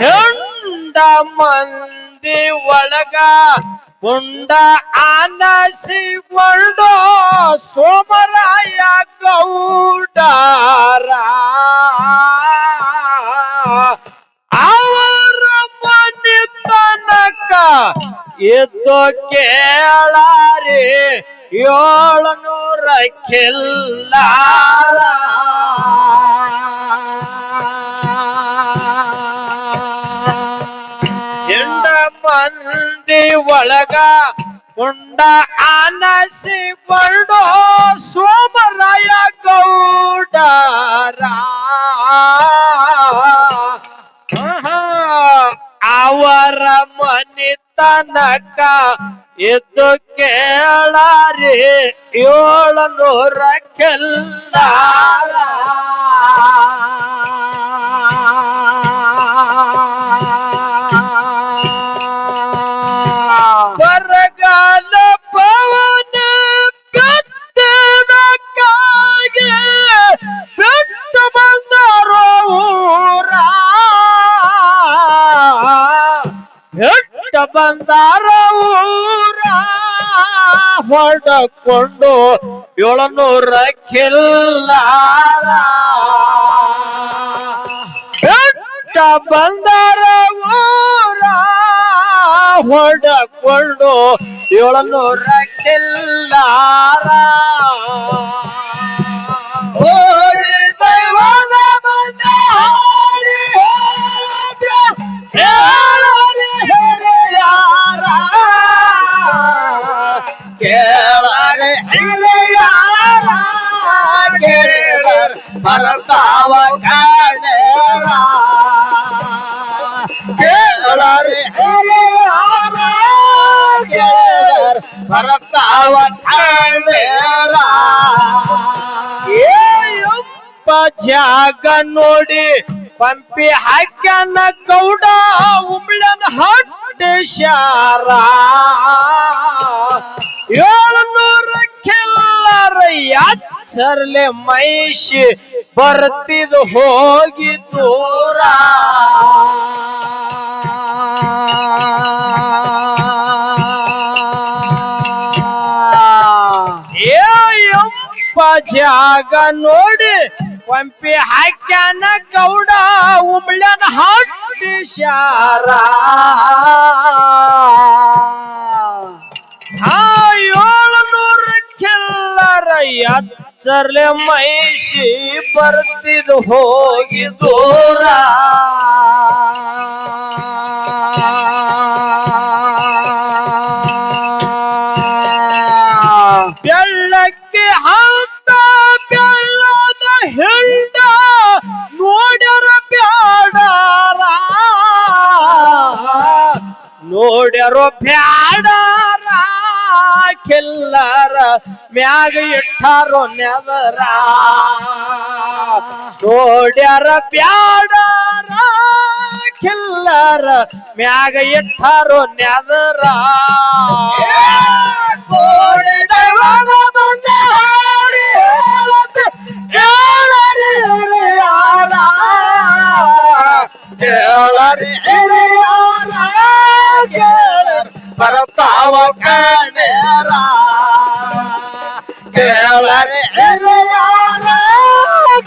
ಹೆಂಡ ಮಂದಿ ಒಳಗ ಉಂಡ ಆನಸಿಕೊಂಡು ಸೋಮರಾಯ ಗೌಡರ. ಅವರ ಮನೆ ತನಕ ಎದ್ದು ಕೇಳಾರಿ ಏಳ್ನೂರ ಎಂಡ ಮಂದಿ ಒಳಗ ಉಂಡ ಆನಸಿಕೊಂಡು ಸೋಮರಾಯ ಗೌಡರ ಆಹಾ, ಅವರ ಮನೆ ತನಕ ಎದ್ದು ಕೇಳಾರಿ ಏಳ್ನೂರ ಬರಗಾಲ ಬಂದಾರ ಊರ ಹೊಡಕೊಂಡು ಏಳನೂರ ಕಿಲ್ಲ ಬೆಟ್ಟ ಬಂದಾರ ಊರ ಹೊಡಕೊಂಡು ಏಳನೂರ ಕಿಲ್ಲಾರ. ಏಯಪ್ಪ ಜಾಗ ನೋಡಿ, ಪಂಪಿ ಹಾಕ್ಯಾನ ಗೌಡ ಉಮ್ಳನ ಹಟ್ಟಿ ಶಾರ. ಏಳ್ನೂರ ಕೆಲ್ಲರ ಯಾಚರ್ಲೆ ಮೈಷಿ ಬರ್ತಿದ್ ಹೋಗಿ ದೂರ. ಜಾಗ ನೋಡಿ ಪಂಪಿ ಹಾಕ್ಯಾನ ಗೌಡ ಉಮ್ಳನ ಹಟ್ಟಿ ಶಾರ. ಏಳ್ನೂರ ಕೆಲ್ಲರ ಎಚ್ಚರ್ಲೆ ಮೈಸಿ ಬರ್ತಿದ್ ಹೋಗಿ ದೂರ. ನೋಡ್ಯರೋ ಬ್ಯಾಡಾರ ಕೆಲ್ಲಾರ ಮ್ಯಾಗ ಇಟ್ಟಾರೋ ನೆವರಾ ನೋಡ್ಯಾರ ಬ್ಯಾಡಾರ ಕೆಲ್ಲಾರ ಮ್ಯಾಗ ಇಟ್ಟಾರೋ ನೆವರ ಹೇಳರಿ ಹಿರಿಯಾರ. ಬರ್ತಾವ ಕಣೇರ. ಕೇಳರಿ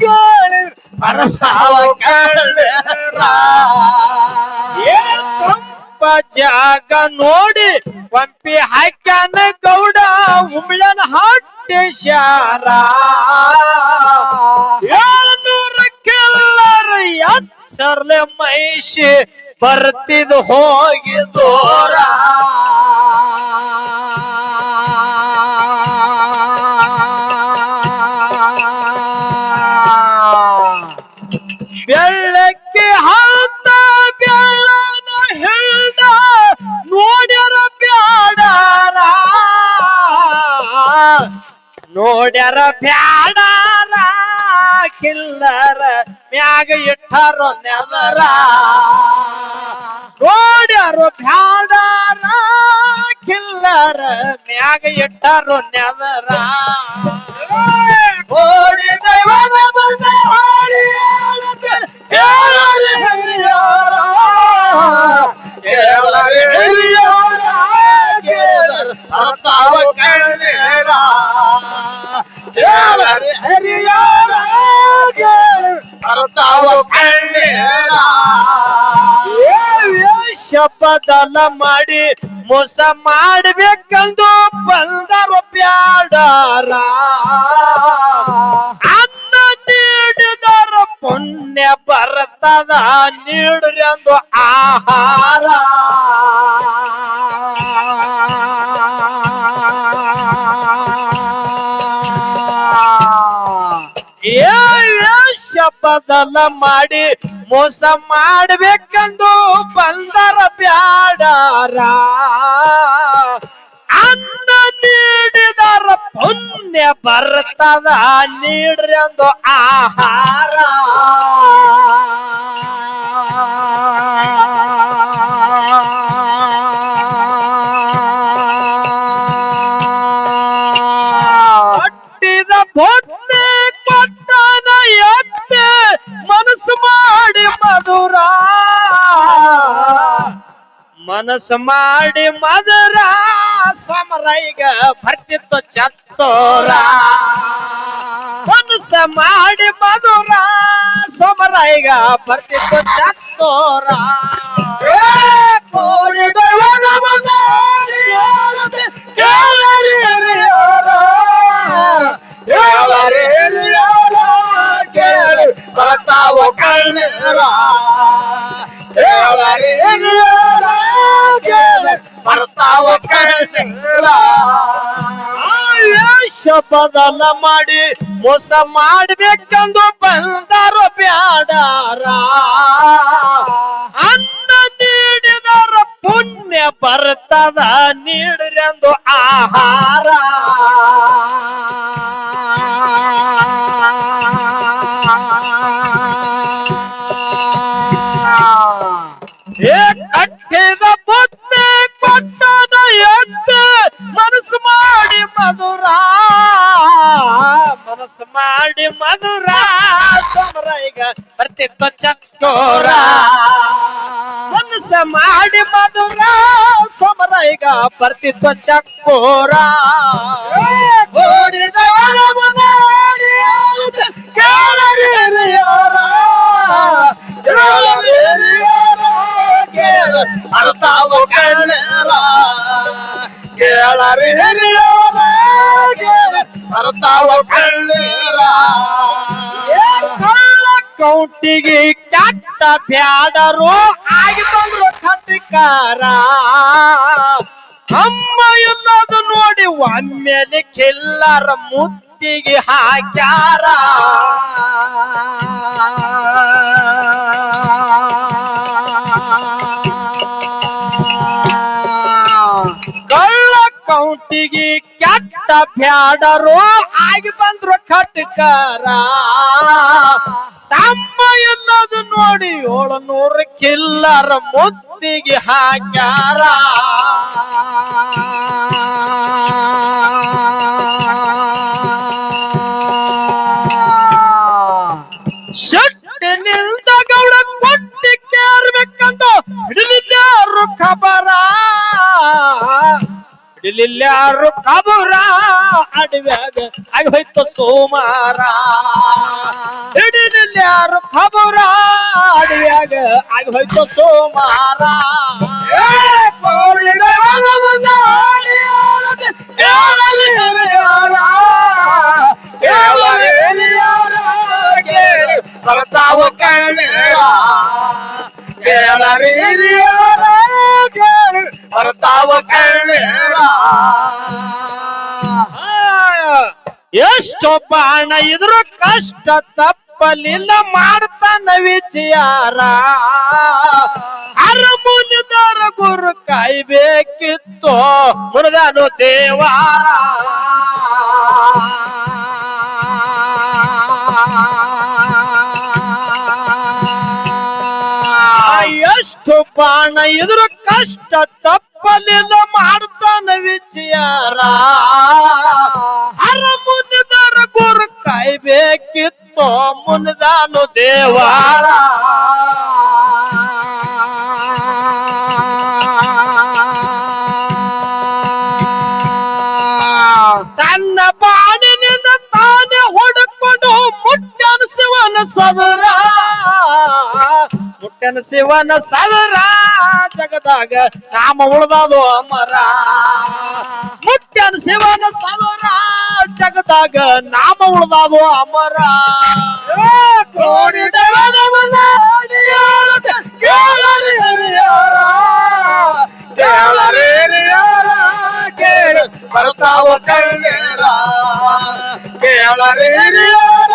ಕೇಳರಿ ಬರ್ತಾವ ಕಣೇರ. ಜಾಗ ನೋಡಿ ಪಂಪಿ ಹಾಕ್ಯಾನ ಗೌಡ ಉಮ್ಳನ ಹಟ್ಟಿ ಶಾರ ಏಳ್ನೂರ ಕೆಲ್ಲರ ಎಚ್ಚರ್ಲೆ ಮೈಷಿ ಬರ್ತಿದ್ ಹೋಗಿ ದೋರ. ಬೆಳ್ಳಕ್ಕೆ ಹಾತ ಬೆಳ್ಳನ ಹಿಳ್ದ ನೋಡ್ಯಾರ ಬ್ಯಾಡಾರ ನೋಡ್ಯಾರ ಬ್ಯಾಡಾರ ಕಿಲ್ಲರ ಮ್ಯಾಗ ಇಟ್ಟಾರ ನೆದರ ನೋಡ್ಯಾರೋ ಬ್ಯಾಡಾರ ಕಿಲ್ಲರ ಮ್ಯಾಗ ಇಟ್ಟಾರೋ ನೆದರ. ಬದಲ ಮಾಡಿ ಮೋಸ ಮಾಡಬೇಕಂದು ಬಂದರು ಬ್ಯಾಡಾರ. ಅನ್ನ ನೀಡಿದರ ಪುಣ್ಯ ಬರ್ತದ ನೀಡ್ರಿ ಅಂದು ಆಹಾರ. ಬದಲ ಮಾಡಿ ಮೋಸ ಮಾಡ್ಬೇಕಂದು ಬಂದರ ಬ್ಯಾಡಾರ. ಅನ್ನ ನೀಡಿದರ ಪುಣ್ಯ ಬರ್ತದ, ನೀಡ್ರಿ ಅಂದು ಆಹಾರ. ಕಟ್ಟಿದ ಪೊನ್ನೆ ಮಧುರ. ಮನಸ್ಸು ಮಾಡಿ ಮಧುರ. ಸಮರೈಗ ಬರ್ತಿತ್ತು ಚತ್ತೋರ. ಮನಸ್ಸ ಮಾಡಿ ಮಧುರ. ಸಮರೈಗ ಬರ್ತಿತ್ತು ಚತ್ತೋರ. ಬದಲ ಮಾಡಿ ಮೋಸ ಮಾಡ್ಬೇಕಂದು ಬಂದಾರ ಬ್ಯಾಡಾರ. ಅನ್ನ ನೀಡಿದರ ಪುಣ್ಯ ಬರ್ತದ ನೀಡ್ರೆಂದು ಆಹಾರ. ಮನಸ್ಸು ಮಾಡಿ ಮಧುರ ಸಮರ ಈಗ ಬರ್ತಿತ್ತು ಚಕ್ಕೋರ ಮನಸ್ಸು ಮಾಡಿ ಮಧುರ ಸಮರ ಈಗ ಬರ್ತಿತ್ತು ಚಕ್ಕೋರ ಕೇಳರಿ ಹಿರಿಯರ. ಅರ್ತಾವ ಕಳ್ಳೀರ ಕೌಟಿಗೆ ಕೆಟ್ಟ ಬ್ಯಾಡರು ಆಗಿ ಬಂದ್ರು ಕಟ್ಟಿಕಾರ. ಅಮ್ಮ ಎಲ್ಲದ ನೋಡಿ ಒಮ್ಮೆಲೆ ಕಿಲ್ಲರ ಮುತ್ತಿಗೆ ಹಾಕ್ಯಾರ. ಕಳ್ಳ ಕೌಂಟಿಗೆ ಕೆಟ್ಟ ಬ್ಯಾಡರು ಆಗಿ ಬಂದ್ರು ಕಟ್ಟಕಾರ ತಮ್ಮ ಎಲ್ಲದು ನೋಡಿ ಏಳು ನೂರು ಕಿಲ್ಲರ ಮುತ್ತಿಗೆ ಹಾಕ್ಯಾರ? ಹಿಡಿಲಿಲ್ಲಾರು ಕಬುರ ಅಡವ್ಯಾಗ ಆಗಿ ಹೋಯ್ತು ಸೋಮಾರ. ಹಿಡಿಲಿಲ್ಲಾರು ಕಬುರ ಅಡವ್ಯಾಗ ಆಗಿ ಹೋಯ್ತು ಸೋಮಾರ. ಬರ್ತಾವ ಕಣ್ಣೀರ. ಎಷ್ಟೋ ಬಾಣ ಇದ್ರು ಕಷ್ಟ ತಪ್ಪಲಿಲ್ಲ ಮಾಡ್ತಾನ ವಿಚಾರ ಅರಮುನಿದರ ಗುರು ಕಾಯ್ಬೇಕಿತ್ತು ಮುರುಗಾನು ದೇವಾರ ಎಷ್ಟು ಬಾಣ ಇದ್ರು ಕಷ್ಟ ತಪ್ಪಲಿಲ್ಲ ಮಾಡ್ತಾನ ವಿಚಾರ ಅರ ಮುನಿದರ ಗುರು ಬೇಕಿತ್ತು ಮುನಿದಾನು ದೇವಾರ. ತಾನೇ ಹೊಡ್ಕೊಂಡು ಮುಟ್ಟನಿಸುವನ ಸದರ ಮುಟ್ಟನ ಶಿವನ ಸಲರ ಜಗದಾಗ ನಾಮ ಉಳ್ದಾದು ಅಮರ ಮುಟ್ಟನ ಶಿವನ ಸಲರ ಜಗದಾಗ ನಾಮ ಉಳ್ದಾದು ಅಮರ ಕೋಡಿ ದೈವದ ಮನಾಡಿಯಾಳದ ಕೇಳರಿ ಹರಿಯಾರ ಕೇಳರಿ ಹರಿಯಾರ ಕೇಳ ಬರ್ತಾವ ಕಣ್ಣೇರ ಕೇಳರಿ ಹರಿಯಾರ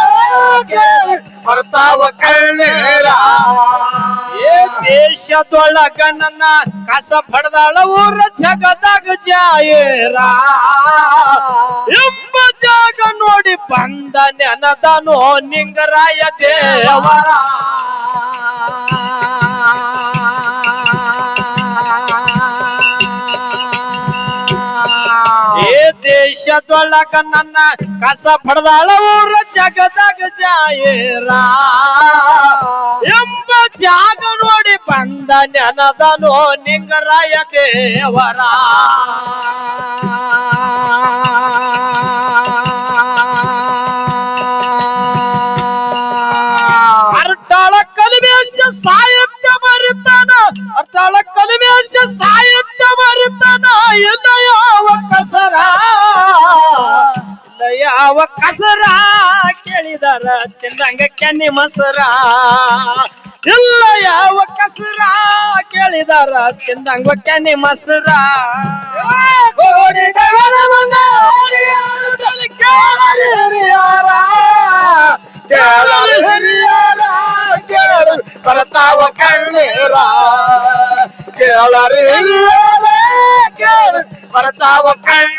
ಕೇಳ ಬರ್ತಾವ ಕಣ್ಣೇರ ಏ ದೇಶದೊಳಗ ನನ್ನ ಕಸ ಪಡೆದಾಳ ಊರ ಜಗದಾಗ ಜಾಯೇರ. ಎಂಬ ಜಾಗ ನೋಡಿ ಬಂದ ನೆನದನು ನಿಂಗರಾಯ ದೇವರ ದೇಶದೊಳಗ ನನ್ನ ಕಸ ಪಡೆದಾಳ ಊರ ಜಗದಾಗ ಜಾಯೇರ. ಎಂಬ ಜಾಗ ನೋಡಿ ಬಂದ ನೆನದನು ನಿಂಗರಾಯ ದೇವರ. ತಿಂದಂಗ ಕೆನ್ನಿ ಮಸರ ಇಲ್ಲ ಯಾವ ಕಸರ ಕೇಳಿದಾರ ತಿಂದಂಗ ಕೆನ್ನಿ ಮಸರ ಗೋಡಿ ಗಗನ ಮಂಗಾರಿ ಆಡುತ್ತಲಿ ಕೇಳರಿ ಹಿರಿಯರ. ಕೇಳರಿ ಹಿರಿಯರ, ಕೇಳರಿ ಬರ್ತಾವ ಕಣ್ಣೀರ ಕೇಳರಿ ಹಿರಿಯರ, ಕೇಳರಿ ಬರ್ತಾವ ಕಣ್ಣೀರ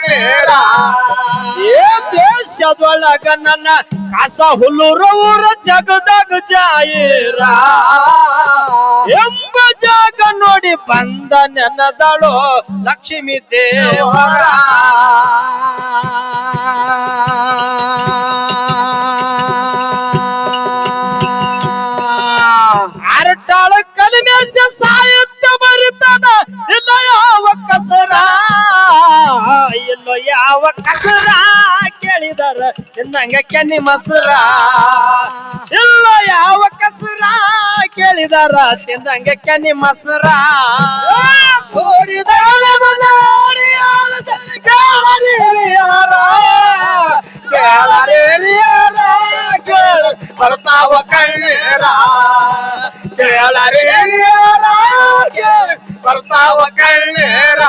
ದೇಶದೊಳಗ ನನ್ನ ಕಾಸ ಹುಲ್ಲೂರ ಊರ ಜಗದಾಗ ಜಾಯಿರ. ಎಂಬ ಜಾಗ ನೋಡಿ ಬಂದ ನೆನದಳು ಲಕ್ಷ್ಮೀ ದೇವರ. ಅರಟಾಳ ಕಲಿಮೇಶ ಸಾಯುತ್ತ ಬರುತ್ತದ, ಇಲ್ಲ ಯಾವ ಕಸರ, ಇಲ್ಲ ಯಾವ ಕಸರ. ಕೇಳಿದಾರ ಇನ್ನಂಗ ಕೆನ್ನಿ ಮಸರ ಇಲ್ಲ ಯಾವ ಕಸರ ಕೇಳಿದಾರ ತಿಂದಂಗ ಕೆನ್ನಿ ಮಸರ ಕೋಡಿದವನ ಮನಾಡಿ ಆಳದಲ್ಲಿ ಕೇಳರಿ ಹಿರಿಯರ. ಕೇಳರಿ ಹಿರಿಯರ, ಕೇಳ ಬರ್ತಾವ ಕಣ್ಣೀರ ಕೇಳರಿ ಹಿರಿಯರ, ಕೇಳ ಬರ್ತಾವ ಕಣ್ಣೀರ